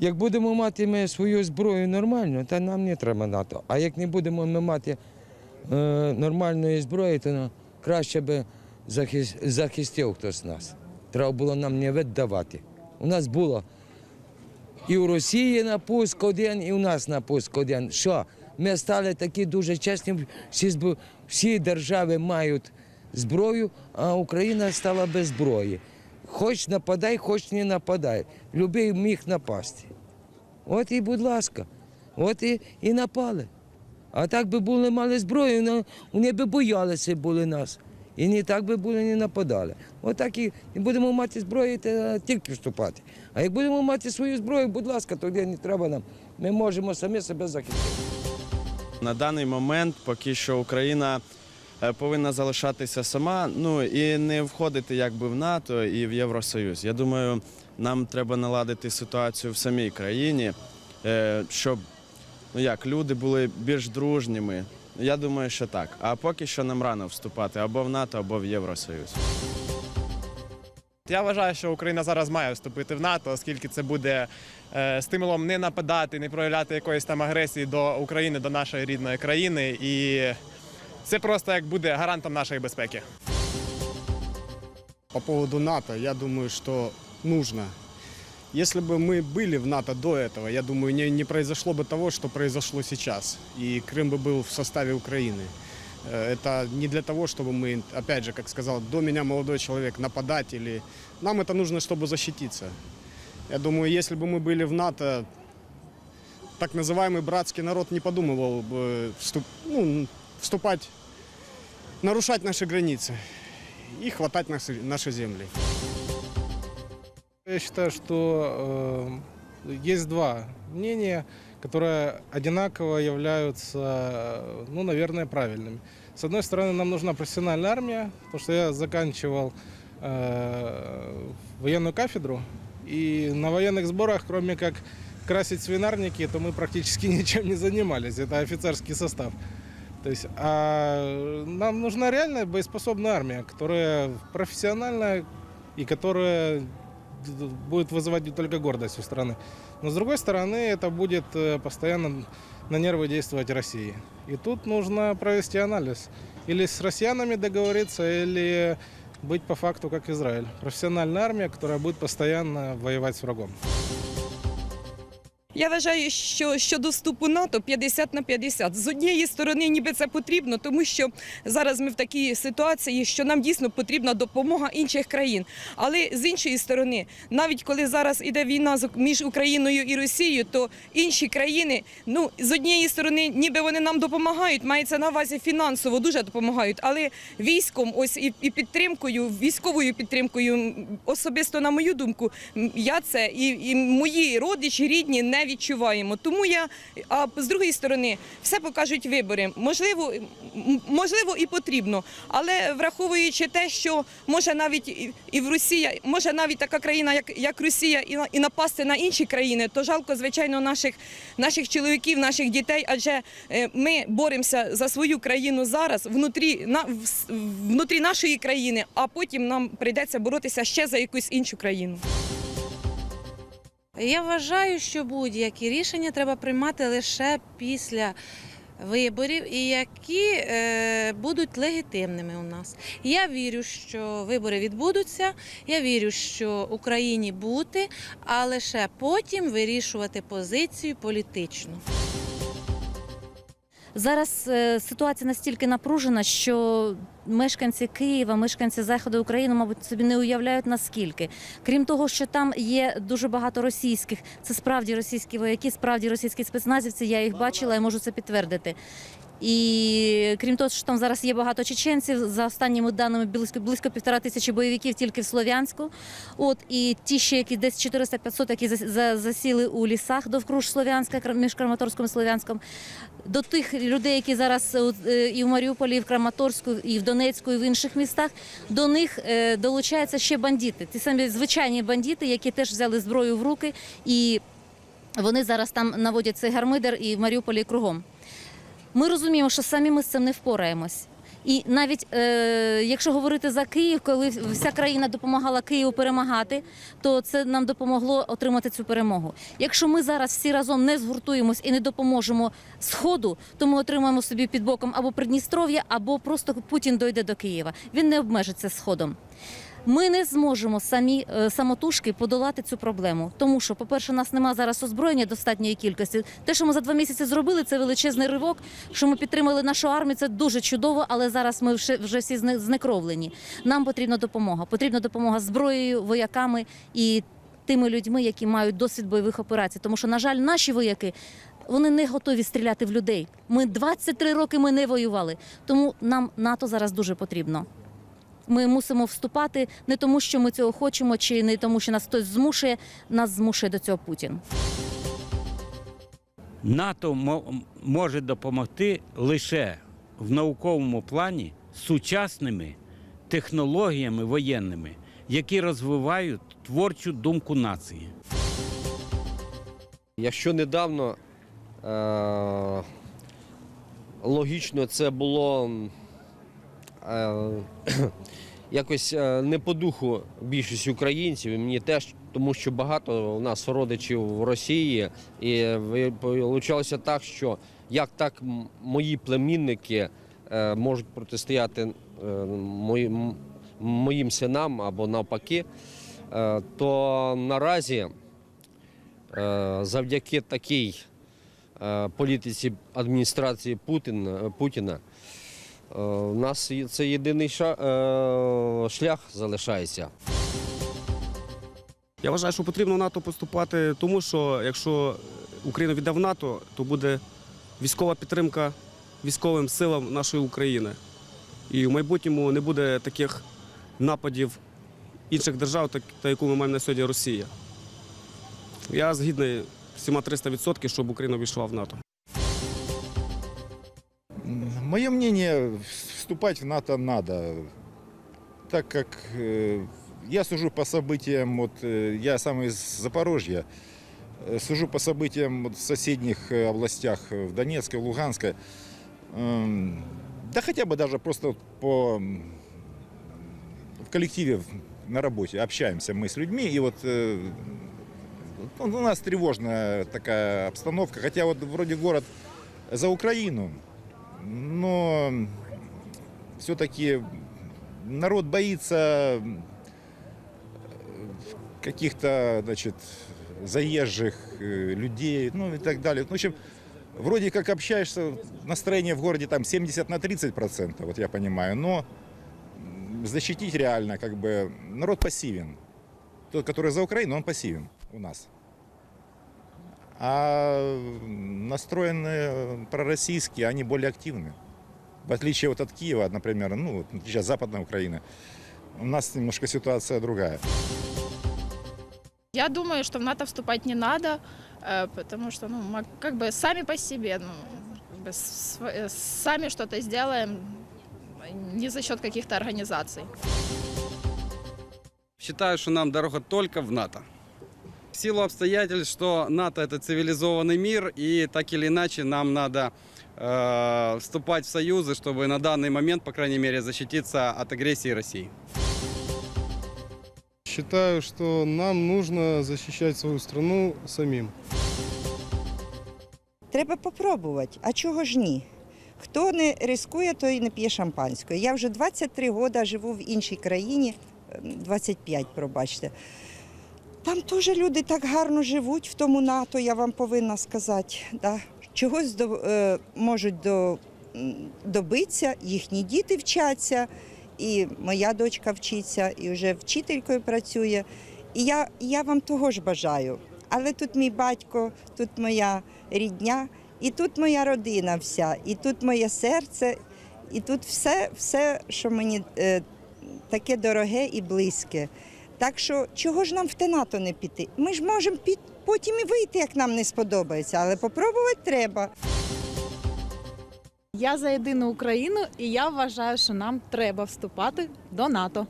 Як будемо мати ми свою зброю нормально, то нам не треба НАТО. А як не будемо ми мати е, нормальної зброї, то ну, краще би захис- захистив хтось нас. Треба було нам не віддавати. У нас було і в Росії напуск один, і у нас напуск один. Що? Ми стали такі дуже чесні, всі, всі держави мають зброю, а Україна стала без зброї. Хоч нападай, хоч не нападай. Любий міг напасти. От і, будь ласка, от і, і напали. А так би були мали зброю, ну, вони би боялися були нас. І не так би були не нападали. Отак і, і будемо мати зброю, то тільки вступати. А як будемо мати свою зброю, будь ласка, тоді не треба нам. Ми можемо самі себе захистити. На даний момент поки що Україна повинна залишатися сама, ну і не входити якби в НАТО і в Євросоюз. Я думаю, нам треба наладити ситуацію в самій країні, е, щоб ну як люди були більш дружніми. Я думаю, що так. А поки що нам рано вступати або в НАТО, або в Євросоюз. Я вважаю, що Україна зараз має вступити в НАТО, оскільки це буде е, стимулом не нападати, не проявляти якоїсь там агресії до України, до нашої рідної країни. І це просто як буде гарантом нашої безпеки. По поводу НАТО, я думаю, что нужно. Если бы мы были в НАТО до этого, я думаю, не, не произошло бы того, что произошло сейчас. И Крым бы был в составе Украины. Э, Это не для того, чтобы мы, опять же, как сказал до меня молодой человек, нападать или... Нам это нужно, чтобы защититься. Я думаю, если бы мы были в НАТО, так называемый братский народ не подумывал бы вступ, ну, вступать, нарушать наши границы и хватать наши, наши земли. Я считаю, что э, есть два мнения, которые одинаково являются, ну, наверное, правильными. С одной стороны, нам нужна профессиональная армия, потому что я заканчивал э, военную кафедру, и на военных сборах, кроме как красить свинарники, то мы практически ничем не занимались. Это офицерский состав. То есть, а нам нужна реальная боеспособная армия, которая профессиональная и которая д- будет вызывать не только гордость у страны. Но с другой стороны, это будет э, постоянно на нервы действовать России. И тут нужно провести анализ. Или с россиянами договориться, или быть по факту как Израиль. Профессиональная армия, которая будет постоянно воевать с врагом. Я вважаю, що щодо вступу НАТО 50 на 50. З однієї сторони, ніби це потрібно, тому що зараз ми в такій ситуації, що нам дійсно потрібна допомога інших країн. Але з іншої сторони, навіть коли зараз іде війна між Україною і Росією, то інші країни, ну з однієї сторони, ніби вони нам допомагають, мається на увазі фінансово дуже допомагають, але військом, ось і, підтримкою, військовою підтримкою, особисто на мою думку, я це і, і мої родичі рідні не відчуваємо. Тому я, а з другої сторони, все покажуть вибори. Можливо, можливо, і потрібно, але враховуючи те, що може навіть і- в Росія, може навіть така країна, як, як Росія, і, і напасти на інші країни, то жалко, звичайно, наших, наших чоловіків, наших дітей, адже е, ми боремося за свою країну зараз внутрі, на, внутрі нашої країни, а потім нам прийдеться боротися ще за якусь іншу країну. Я вважаю, що будь-які рішення треба приймати лише після виборів, і які е, будуть легітимними у нас. Я вірю, що вибори відбудуться. Я вірю, що Україні бути, а лише потім вирішувати позицію політичну. Зараз е, ситуація настільки напружена, що мешканці Києва, мешканці заходу України, мабуть, собі не уявляють наскільки. Крім того, що там є дуже багато російських, це справді російські вояки, справді російські спецназівці. Я їх бачила і можу це підтвердити. І крім того, що там зараз є багато чеченців, за останніми даними близько близько півтора тисячі бойовиків тільки в Слов'янську. От і ті ще, які десь 400-500, які засіли у лісах довкруж Слов'янська, між Краматорськом і Слов'янськом. До тих людей, які зараз е, і в Маріуполі, і в Краматорську, і в Донецьку, і в інших містах, до них е, долучаються ще бандити. Ті самі звичайні бандити, які теж взяли зброю в руки, і вони зараз там наводять цей гармидер і в Маріуполі і кругом. Ми розуміємо, що самі ми з цим не впораємось. І навіть е, якщо говорити за Київ, коли вся країна допомагала Києву перемагати, то це нам допомогло отримати цю перемогу. Якщо ми зараз всі разом не згуртуємось і не допоможемо Сходу, то ми отримаємо собі під боком або Придністров'я, або просто Путін дойде до Києва. Він не обмежиться Сходом. Ми не зможемо самі е, самотужки подолати цю проблему, тому що, по-перше, нас немає зараз озброєння достатньої кількості. Те, що ми за два місяці зробили, це величезний ривок. Що ми підтримали нашу армію, це дуже чудово, але зараз ми вже, всі зне- знекровлені. Нам потрібна допомога. Потрібна допомога зброєю, вояками і тими людьми, які мають досвід бойових операцій. Тому що, на жаль, наші вояки. Вони не готові стріляти в людей. Ми 23 роки ми не воювали. Тому нам НАТО зараз дуже потрібно. Ми мусимо вступати не тому, що ми цього хочемо, чи не тому, що нас хтось змушує. Нас змушує до цього Путін. НАТО може допомогти лише в науковому плані сучасними технологіями воєнними, які розвивають творчу думку нації. Якщо недавно е- логічно це було якось е, не по духу більшість українців, і мені теж, тому що багато у нас родичів в Росії, і вийшло так, що як так мої племінники е- можуть протистояти е- моїм, моїм синам або навпаки, е- то наразі Е, завдяки такій е, політиці адміністрації Путіна, Путіна е, у нас є- це єдиний е, шлях залишається. Я вважаю, що потрібно НАТО поступати, тому що якщо Україна віддав НАТО, то буде військова підтримка військовим силам нашої України. І в майбутньому не буде таких нападів інших держав, та яку ми маємо на сьогодні Росія. Я згідний всіма 300%, щоб Україна війшла в НАТО. Мое мнение, вступать в НАТО надо, так как э, я сужу по событиям, вот, э, я сам из Запорожья, э, сужу по событиям вот, в соседних э, областях, э, в Донецкой, Луганской, Эм, да хотя бы даже просто по, в коллективе на работе общаемся мы с людьми, и вот э, ну, у нас тревожная такая обстановка, хотя вот вроде город за Украину, но все-таки народ боится э, каких-то, значит, заезжих э, людей, ну и так далее. В общем, вроде как общаешься, настроение в городе там 70 на 30 процентов, вот я понимаю, но м, защитить реально, как бы, народ пассивен. Тот, который за Украину, он пассивен у нас. А настроенные пророссийские, они более активны. В отличие вот от Киева, например, ну, вот сейчас Западная Украина, у нас немножко ситуация другая. Я думаю, что в НАТО вступать не надо, э, потому что, ну, мы как бы сами по себе, ну, как бы э, сами что-то сделаем, не за счет каких-то организаций. Считаю, что нам дорога только в НАТО. В силу обстоятельств, что НАТО это цивилизованный мир, и так или иначе нам надо э, вступать в союзы, чтобы на данный момент, по крайней мере, защититься от агрессии России. Считаю, что нам нужно защищать свою страну самим. Треба попробувати. А чого ж ні? Хто не рискує, той не п'є шампанської. Я вже 23 роки живу в іншій країні, ем, 25, пробачте. Там теж люди так гарно живуть в тому НАТО, я вам повинна сказати. Да. Чогось до, е, можуть до, добитися, їхні діти вчаться, і моя дочка вчиться, і вже вчителькою працює. І я, я вам того ж бажаю. Але тут мій батько, тут моя рідня, і тут моя родина вся, і тут моє серце, і тут все, все що мені е, таке дороге і близьке. Так що чого ж нам в те НАТО не піти? Ми ж можемо під, потім і вийти, як нам не сподобається, але попробувати треба. Я за єдину Україну і я вважаю, що нам треба вступати до НАТО.